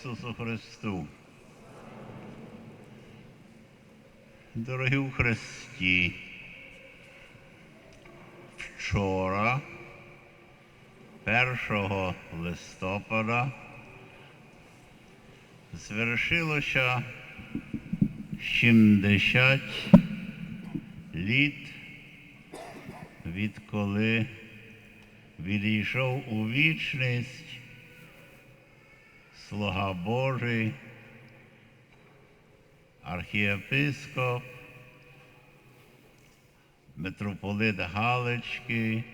Ісусу Христу. Дорогі у Христі, вчора, 1 листопада, звершилося 70 літ, відколи відійшов у вічність слуга Божий, архієпископ, митрополит Галицький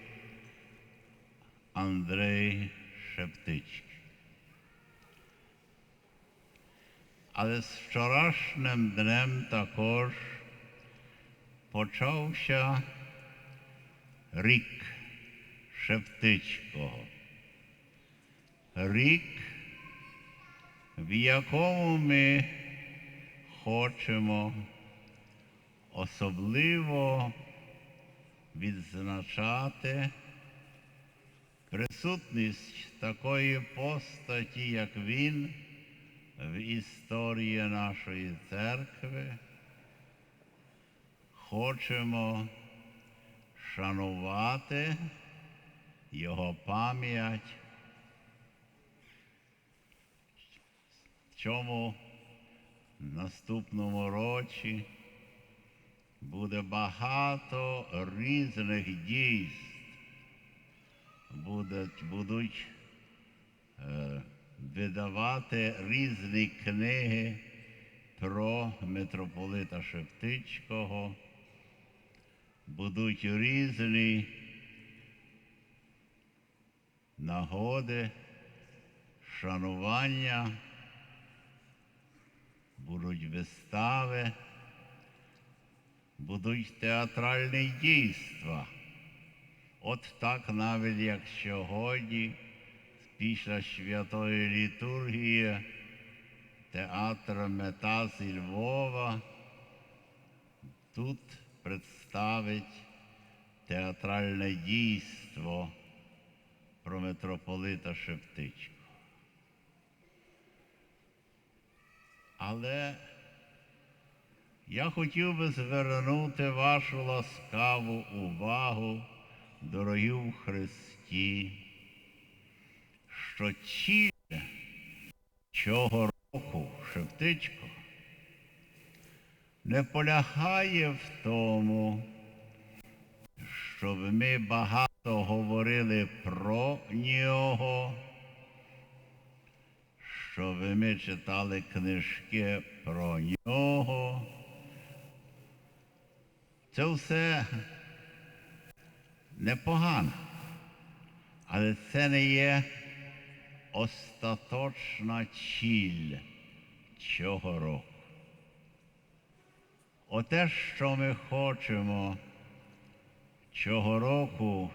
Андрей Шептички. Але з вчорашнім днем також почався рік Шептичкого. Рік, в якому ми хочемо особливо відзначати присутність такої постаті, як він, в історії нашої церкви. Хочемо шанувати його пам'ять. Цьому наступному році буде багато різних дійств. Будуть, будуть е, видавати різні книги про митрополита Шептицького, будуть різні нагоди, шанування, будуть вистави, будуть театральні дійства. От так навіть як сьогодні, після святої літургії, театр Мета зі Львова тут представить театральне дійство про митрополита Шептичку. Але я хотів би звернути вашу ласкаву увагу, дорогі в Христі, що ціль цього року Шептичко не полягає в тому, щоб ми багато говорили про нього, щоб ми читали книжки про нього. Це все непогано, але це не є остаточна ціль цього року. Оте, що ми хочемо цього року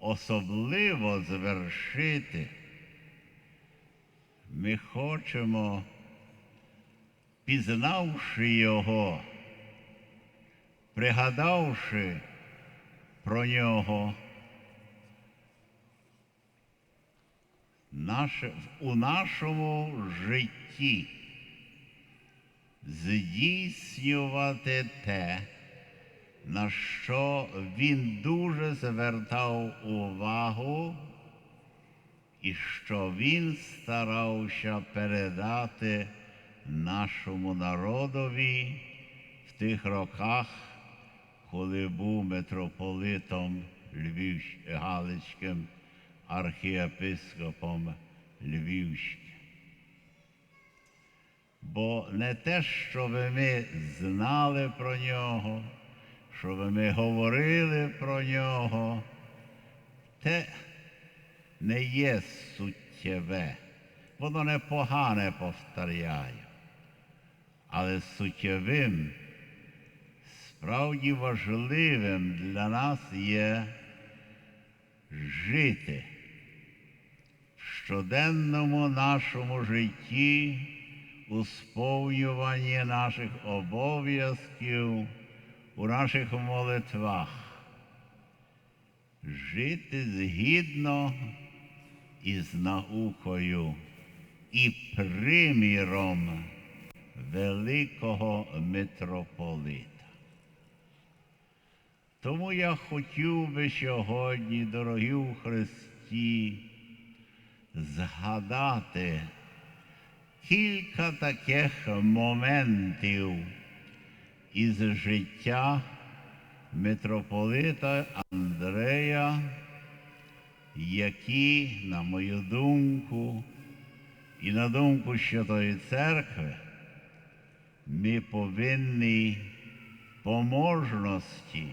особливо звершити, ми хочемо, пізнавши його, пригадавши про нього, наше, у нашому житті здійснювати те, на що він дуже звертав увагу і що він старався передати нашому народові в тих роках, коли був митрополитом Львівсь... Галицьким архієпископом Львівським. Бо не те, щоб ми знали про нього, щоб ми говорили про нього, те не є суттєве. Воно непогане повторяю. Але суттєвим, справді важливим для нас є жити в щоденному нашому житті у сповнюванні наших обов'язків, у наших молитвах, жити згідно із наукою і приміром великого митрополита. Тому я хотів би сьогодні, дорогі у Христі, згадати кілька таких моментів із життя митрополита Андрея, які, на мою думку, і на думку Святої Церкви, ми повинні по можності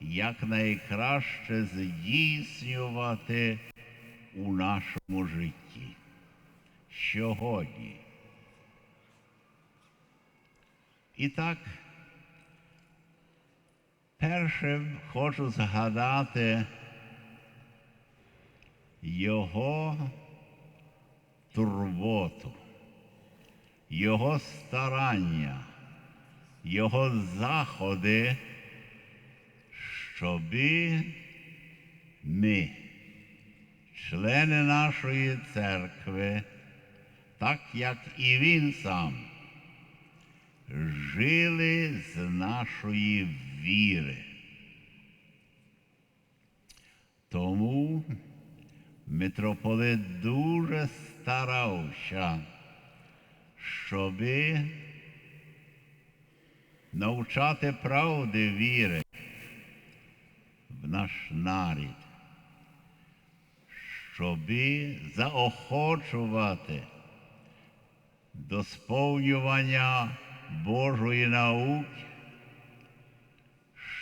якнайкраще здійснювати у нашому житті сьогодні. І так, першим хочу згадати його турботу, його старання, його заходи, щоби ми, члени нашої церкви, так як і він сам, жили з нашої віри. Тому митрополит дуже старався, щоби навчати правди віри в наш нарід, щоби заохочувати до сповнювання Божої науки,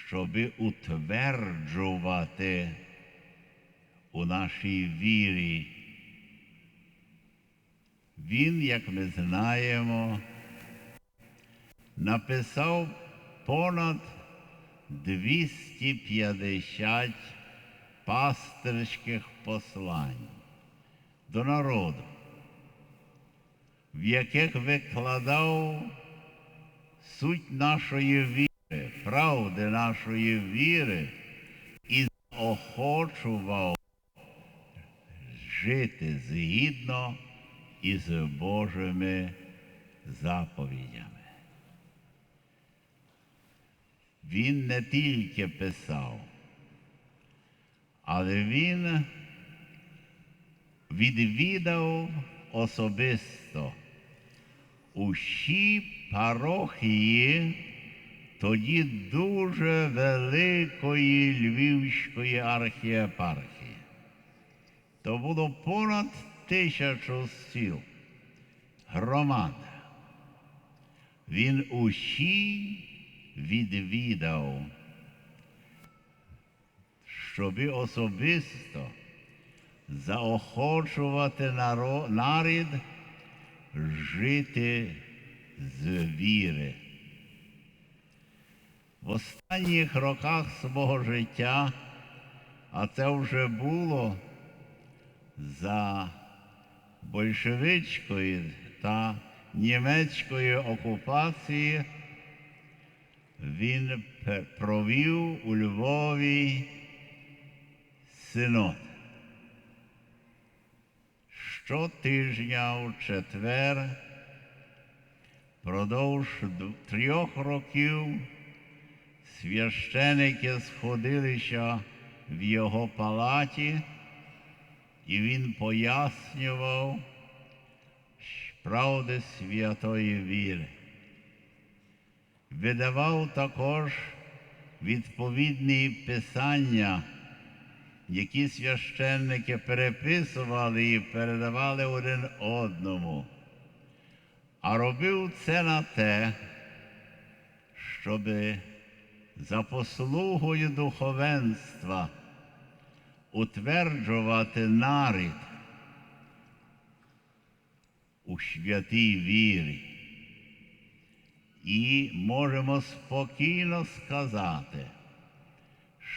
щоби утверджувати у нашій вірі. Він, як ми знаємо, написав понад 250 пастирських послань до народу, в яких викладав суть нашої віри, правди нашої віри і заохочував жити згідно із Божими заповідями. Він не тільки писав, але він відвідав особисто усі парохії тоді дуже великої Львівської архієпархії. То було понад тисячу сіл, громад. Він усі відвідав, щоби особисто заохочувати наро- нарід жити з віри. В останніх роках свого життя, а це вже було за большевицької та німецької окупації, він провів у Львові синод. Щотижня у четвер продовж трьох років священики сходилися в його палаті, і він пояснював правди святої віри. Видавав також відповідні писання, які священники переписували і передавали один одному. А робив це на те, щоби за послугою духовенства утверджувати нарід у святій вірі. І можемо спокійно сказати,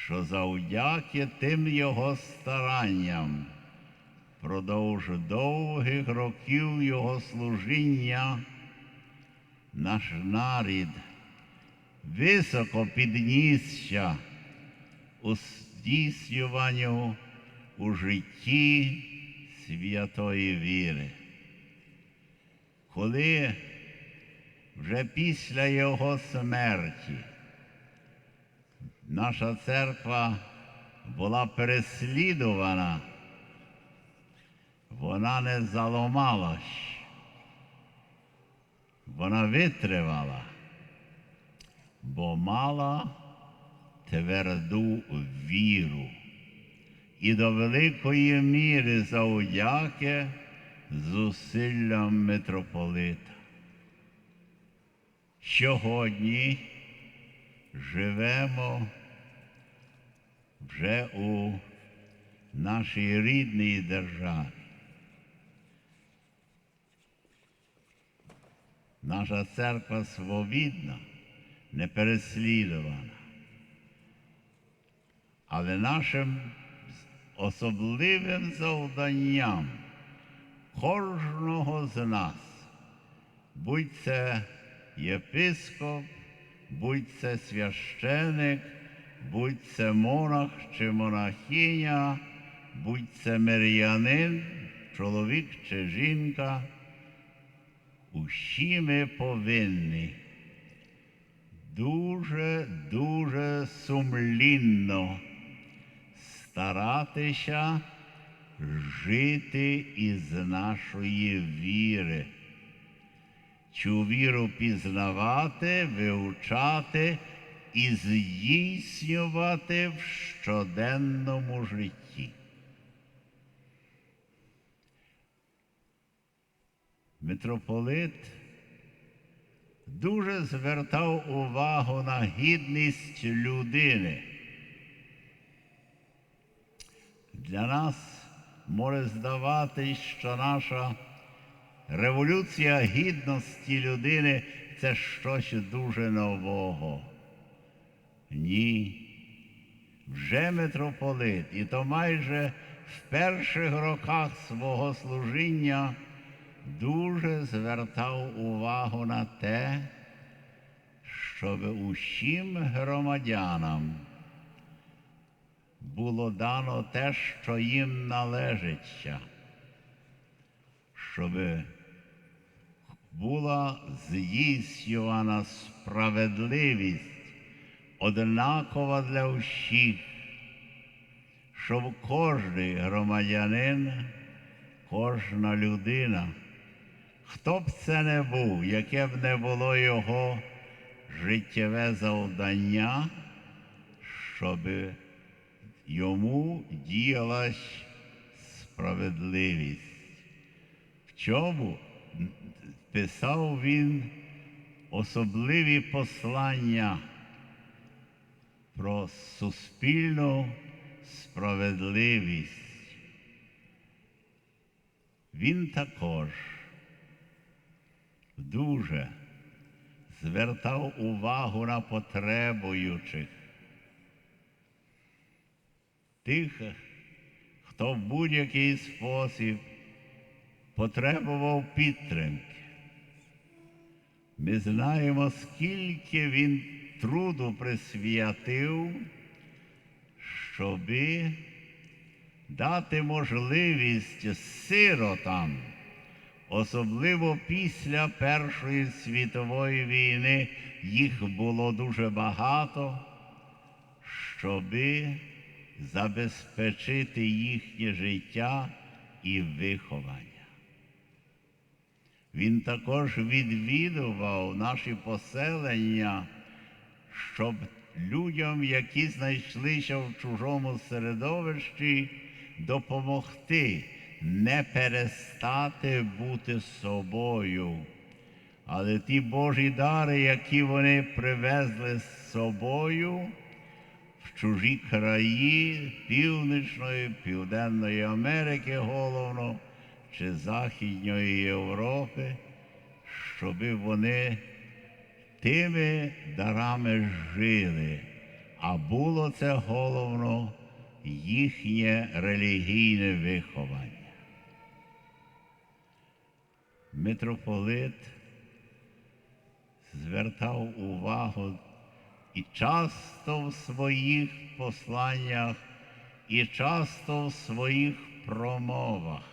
що завдяки тим його старанням продовж довгих років його служіння наш нарід високо піднісся у здійснюванню у житті святої віри. коли вже після його смерті наша церква була переслідувана, вона не заламалась, вона витривала, бо мала тверду віру. І до великої міри завдяки зусиллям митрополита. Сьогодні живемо вже у нашій рідній державі. Наша церква свобідна, не переслідувана. Але нашим особливим завданням кожного з нас, будь це єпископ, будь це священик, будь це монах чи монахиня, будь це мирянин, чоловік чи жінка, усі ми повинні дуже, дуже сумлінно старатися жити із нашої віри. Цю віру пізнавати, вивчати і здійснювати в щоденному житті. Митрополит дуже звертав увагу на гідність людини. Для нас може здаватись, що наша революція гідності людини це щось дуже нового. Ні. Вже митрополит, і то майже в перших роках свого служіння дуже звертав увагу на те, щоб усім громадянам було дано те, що їм належиться, щоб була здійснювана справедливість однакова для всіх, щоб кожний громадянин, кожна людина, хто б це не був, яке б не було його життєве завдання, щоб йому діялась справедливість. В чому писав він особливі послання про суспільну справедливість. Він також дуже звертав увагу на потребуючих, тих, хто в будь-який спосіб потребував підтримки. Ми знаємо, скільки він труду присвятив, щоби дати можливість сиротам, особливо після Першої світової війни, їх було дуже багато, щоби забезпечити їхнє життя і виховання. Він також відвідував наші поселення, щоб людям, які знайшлися в чужому середовищі, допомогти не перестати бути собою. Але ті Божі дари, які вони привезли з собою чужі краї Північної, Південної Америки головно чи Західної Європи, щоби вони тими дарами жили, а було це головно їхнє релігійне виховання. Митрополит звертав увагу і часто в своїх посланнях, і часто в своїх промовах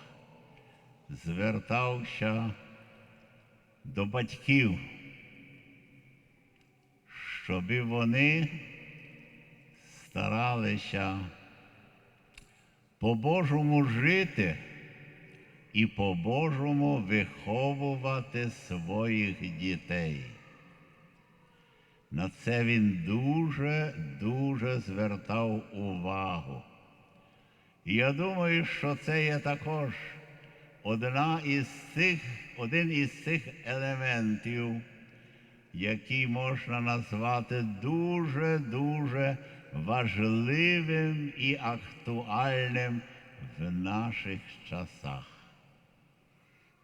звертався до батьків, щоб вони старалися по-божому жити і по-божому виховувати своїх дітей. На це він дуже, дуже звертав увагу. І я думаю, що це є також одна із цих, один із цих елементів, який можна назвати дуже-дуже важливим і актуальним в наших часах.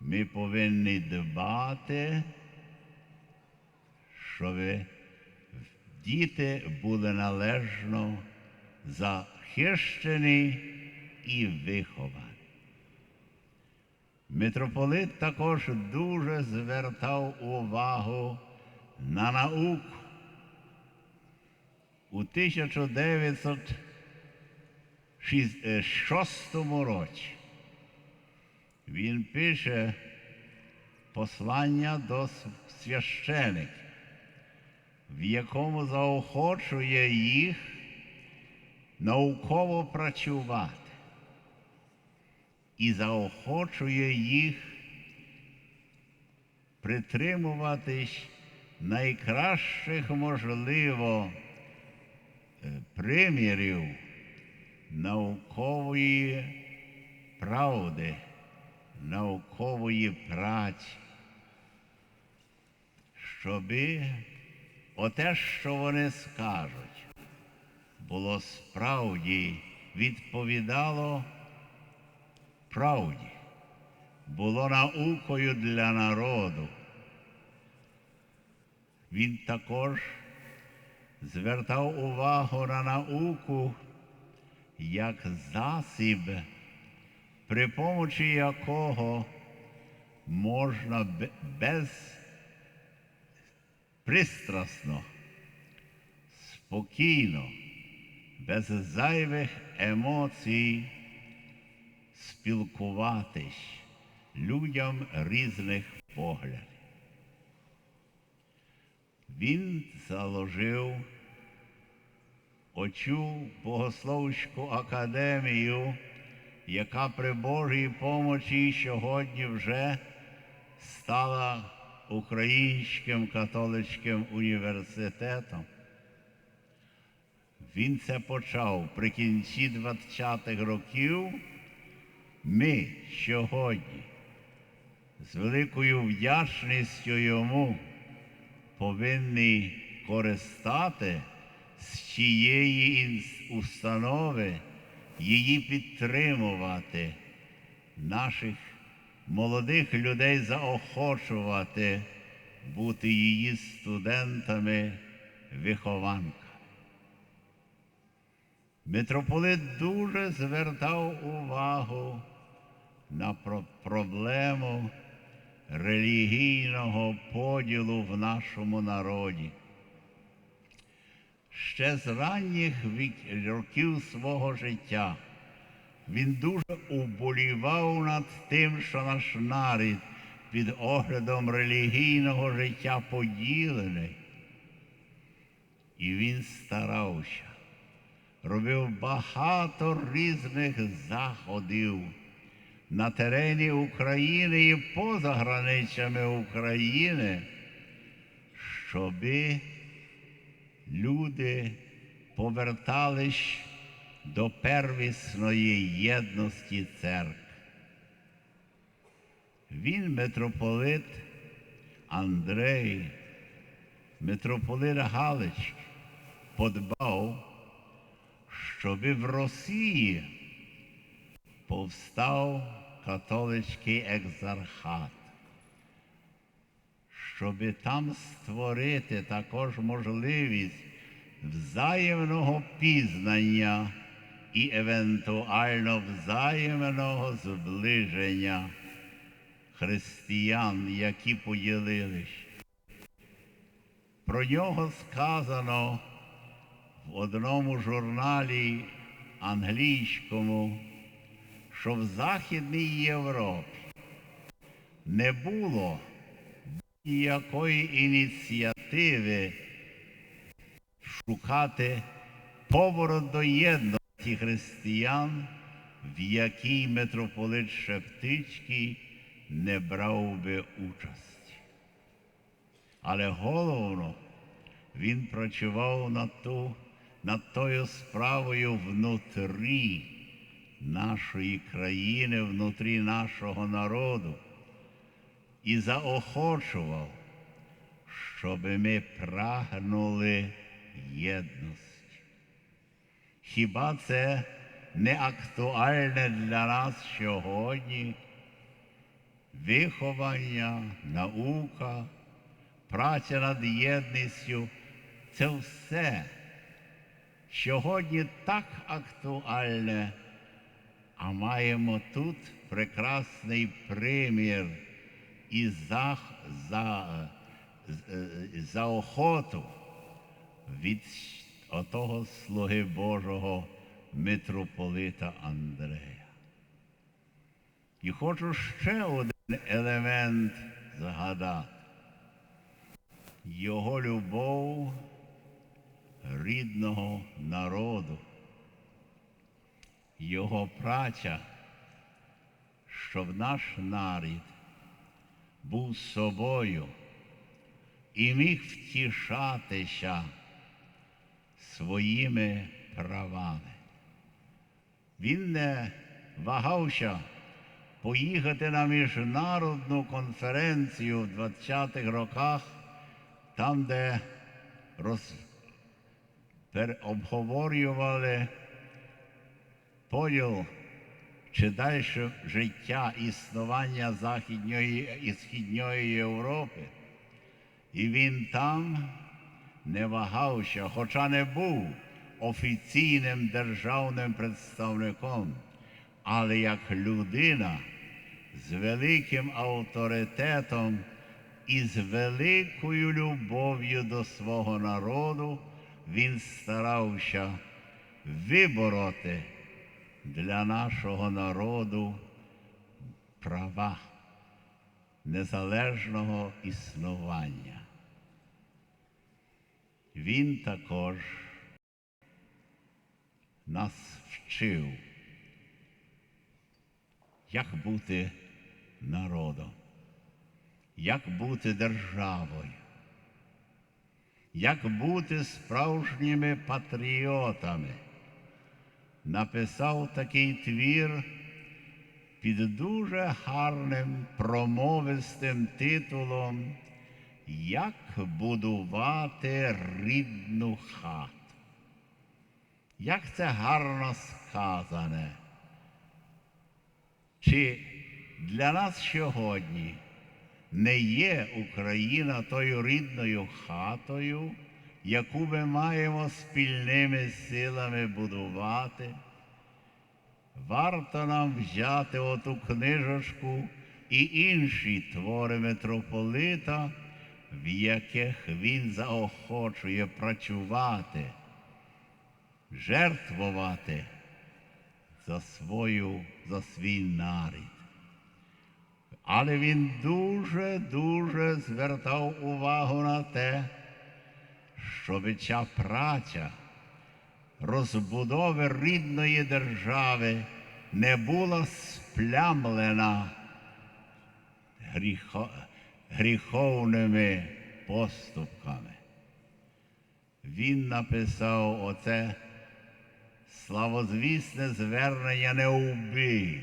Ми повинні дбати, щоб діти були належно захищені і виховані. Митрополит також дуже звертав увагу на науку. У 1906 році він пише послання до священиків, в якому заохочує їх науково працювати. І заохочує їх притримуватись найкращих можливо е, примірів наукової правди, наукової праці, щоби оте, що вони скажуть, було справді відповідало правді, було наукою для народу. Він також звертав увагу на науку як засіб, при помочі якого можна без пристрасно, спокійно, без зайвих емоцій спілкуватись людям різних поглядів. Він заложив оцю богословську академію, яка при Божій помочі сьогодні вже стала Українським католицьким університетом. Він це почав при кінці 20-х років. Ми сьогодні з великою вдячністю йому повинні користати з цієї установи, її підтримувати, наших молодих людей заохочувати бути її студентами вихованка. Митрополит дуже звертав увагу на проблему релігійного поділу в нашому народі. Ще з ранніх років свого життя він дуже уболівав над тим, що наш нарід під оглядом релігійного життя поділений. І він старався робив багато різних заходів на терені України і поза границями України, щоби люди повертались до первісної єдності церкви. Він митрополит Андрей, митрополит Галич, подбав, щоби в Росії повстав католицький екзархат, щоби там створити також можливість взаємного пізнання і евентуально взаємного зближення християн, які поділились. Про нього сказано в одному журналі англійському, що в Західній Європі не було ніякої ініціативи шукати поворот до єдності християн, в якій митрополит Шептицький не брав би участі. Але головно, він працював над, ту, над тою справою внутрі нашої країни, внутрі нашого народу і заохочував, щоб ми прагнули єдності. Хіба це не актуальне для нас сьогодні? Виховання, наука, праця над єдністю це все сьогодні так актуальне, а маємо тут прекрасний примір і за, за, з- е, за охоту від отого слуги Божого митрополита Андрея. І хочу ще один елемент згадати. Його любов рідного народу, його праця, щоб наш нарід був собою і міг втішатися своїми правами. Він не вагався поїхати на міжнародну конференцію в 20-х роках, там, де роз... обговорювали поділ чи далі життя існування Західньої і Східної Європи. І він там не вагався, хоча не був офіційним державним представником, але як людина з великим авторитетом і з великою любов'ю до свого народу він старався вибороти для нашого народу права незалежного існування. Він також нас вчив, як бути народом, як бути державою, як бути справжніми патріотами. Написав такий твір під дуже гарним промовистим титулом Як будувати рідну хату. Як це гарно сказане. Чи для нас сьогодні не є Україна тою рідною хатою, яку ми маємо спільними силами будувати? Варто нам взяти оту книжечку і інші твори митрополита, в яких він заохочує працювати, жертвувати за свою, за свій нарід. Але він дуже-дуже звертав увагу на те, щоб ця праця розбудови рідної держави не була сплямлена гріхо, гріховними поступками. Він написав оце славозвісне звернення не вбий,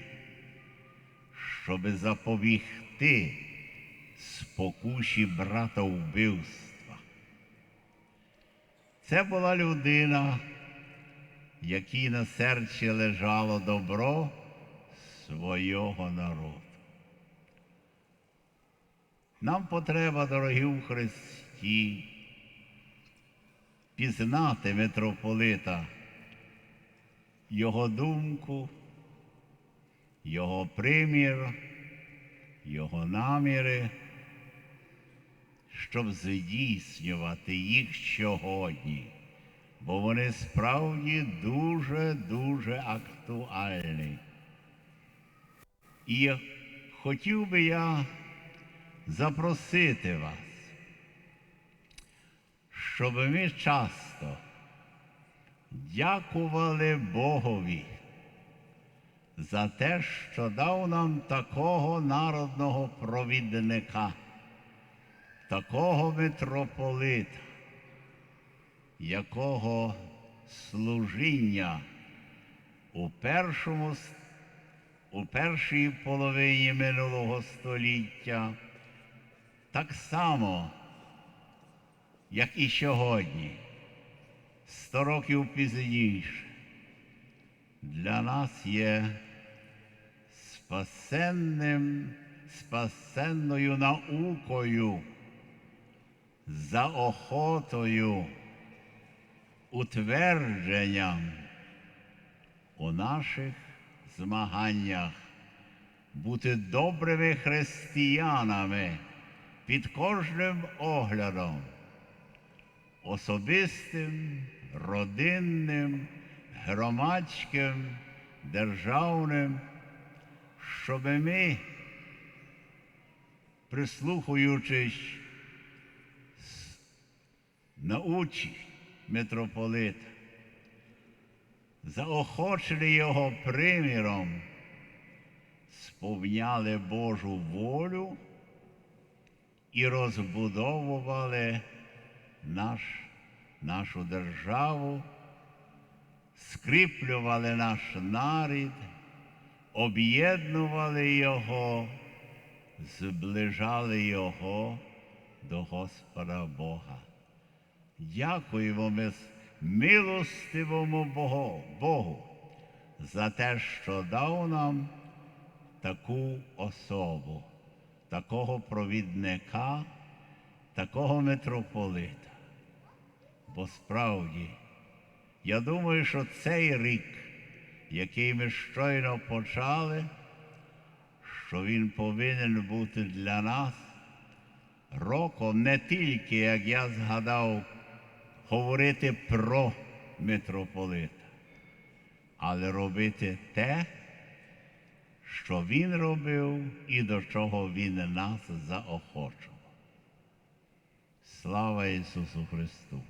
щоб запобігти спокуші брата вбивства. Це була людина, якій на серці лежало добро свого народу. Нам потреба, дорогі в Христі, пізнати митрополита, його думку, його примір, його наміри, щоб здійснювати їх сьогодні, бо вони справді дуже-дуже актуальні. І хотів би я запросити вас, щоб ми часто дякували Богові за те, що дав нам такого народного провідника, такого митрополита, якого служіння у першому у першій половині минулого століття так само, як і сьогодні, сто років пізніше, для нас є спасенним, спасенною наукою, заохотою, утвердженням у наших змаганнях бути добрими християнами під кожним оглядом, особистим, родинним, громадським, державним, щоб ми, прислухаючись научі митрополита, заохочені його приміром, сповняли Божу волю і розбудовували наш, нашу державу, скріплювали наш нарід, об'єднували його, зближали його до Господа Бога. Дякуємо ми милостивому Богу, Богу за те, що дав нам таку особу, такого провідника, такого митрополита. Бо справді, я думаю, що цей рік, який ми щойно почали, що він повинен бути для нас роком не тільки, як я згадав, говорити про митрополита, але робити те, що він робив і до чого він нас заохочував. Слава Ісусу Христу!